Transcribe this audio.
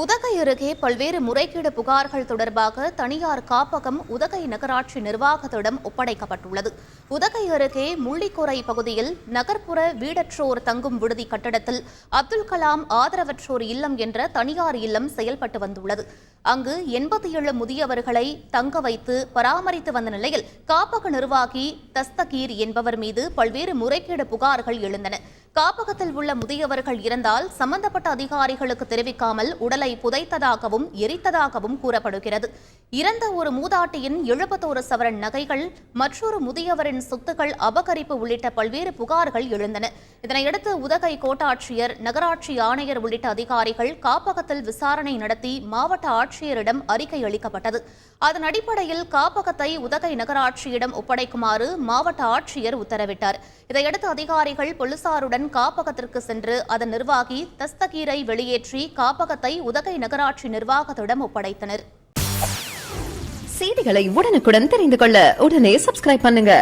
உதகை அருகே பல்வேறு முறைகேடு புகார்கள் தொடர்பாக தனியார் காப்பகம் உதகை நகராட்சி நிர்வாகத்திடம் ஒப்படைக்கப்பட்டுள்ளது. உதகை அருகே முள்ளிக்கோரை பகுதியில் நகர்ப்புற வீடற்றோர் தங்கும் விடுதி கட்டடத்தில் அப்துல் கலாம் ஆதரவற்றோர் இல்லம் என்ற தனியார் இல்லம் செயல்பட்டு வந்துள்ளது. அங்கு எண்பத்தி ஏழு முதியவர்களை தங்க வைத்து பராமரித்து வந்த நிலையில் காப்பக நிர்வாகி தஸ்தகீர் என்பவர் மீது பல்வேறு முறைகேடு புகார்கள் எழுந்தன. காப்பகத்தில் உள்ள முதியவர்கள் இறந்தால் சம்பந்தப்பட்ட அதிகாரிகளுக்கு தெரிவிக்காமல் உடலை புதைத்ததாகவும் எரித்ததாகவும் கூறப்படுகிறது. இறந்த ஒரு மூதாட்டியின் எழுபத்தோரு சவரன் நகைகள் மற்றொரு முதியவரின் சொத்துக்கள் அபகரிப்பு உள்ளிட்ட பல்வேறு புகார்கள் எழுந்தன. இதனையடுத்து உதகை கோட்டாட்சியர் நகராட்சி ஆணையர் உள்ளிட்ட அதிகாரிகள் காப்பகத்தில் விசாரணை நடத்தி மாவட்ட ஆட்சியரிடம் அறிக்கை அளிக்கப்பட்டது. அதன் அடிப்படையில் காப்பகத்தை உதகை நகராட்சியிடம் ஒப்படைக்குமாறு மாவட்ட ஆட்சியர் உத்தரவிட்டார். இதையடுத்து அதிகாரிகள் போலீசாருடன் காப்பகத்திற்கு சென்று அதன் நிர்வாகி தஸ்தகீரை வெளியேற்றி காப்பகத்தை உதகை நகராட்சி நிர்வாகத்திடம் ஒப்படைத்தனர். செய்திகளை உடனுக்குடன் தெரிந்து கொள்ள உடனே சப்ஸ்கிரைப் பண்ணுங்க.